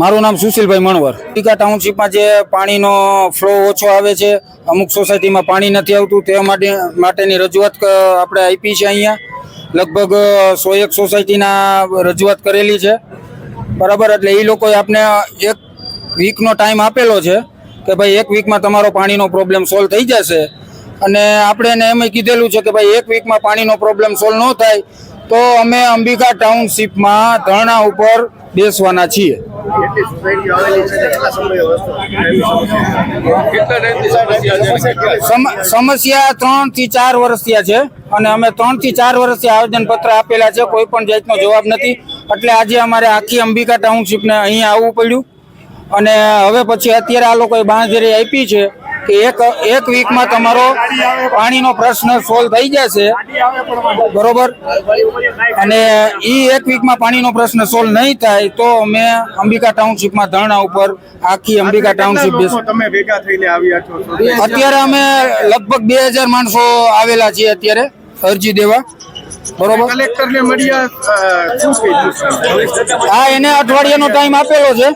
મારું નામ સુશીલભાઈ મણવર. ટીકા ટાઉનશીપમાં જે પાણીનો ફ્લો ઓછો આવે છે, અમુક સોસાયટીમાં પાણી નથી આવતું, તે માટે, માટેની રજૂઆત આપણે આપી છે અહીંયા. લગભગ સો એક સોસાયટીના રજૂઆત કરેલી છે. બરાબર, એટલે એ લોકોએ આપણે એક વીકનો ટાઈમ આપેલો છે કે ભાઈ એક વીકમાં તમારો પાણીનો પ્રોબ્લેમ સોલ્વ થઈ જશે. અને આપણે એને એમ કીધેલું છે કે ભાઈ એક વીકમાં પાણીનો પ્રોબ્લેમ સોલ્વ ન થાય, તો અમે અંબિકા ટાઉનશીપમાં ધરણા ઉપર બેસવાના છીએ. કેટલી આવેલી છે સમયે સમસ્યા ત્રણથી ચાર વર્ષથી છે અને અમે ત્રણથી ચાર વર્ષથી આવેદન પત્ર આપેલા છે કોઈ પણ જાતનો જવાબ નથી. એટલે આજે અમારે આખી અંબિકા ટાઉનશીપને અહીંયા આવવું પડ્યું. અને હવે પછી અત્યારે આ લોકોએ બાંધરી આપી છે કે એક એક વીકમાં તમારો પાણીનો પ્રશ્ન સોલ્વ થઈ જશે. બરોબર? અને એ એક વીકમાં પાણીનો પ્રશ્ન સોલ્વ નહીં થાય તો અમે અંબિકા ટાઉનશીપમાં ધરણા ઉપર આખી અંબિકા ટાઉનશીપ તમે ભેગા થઈને આવ્યા છો. અત્યારે અમે લગભગ બે હજાર માણસો આવેલા છીએ અત્યારે અરજી દેવા. બરોબર? કલેક્ટર ને મળ્યા હા એને અઠવાડિયાનો ટાઈમ આપેલો છે.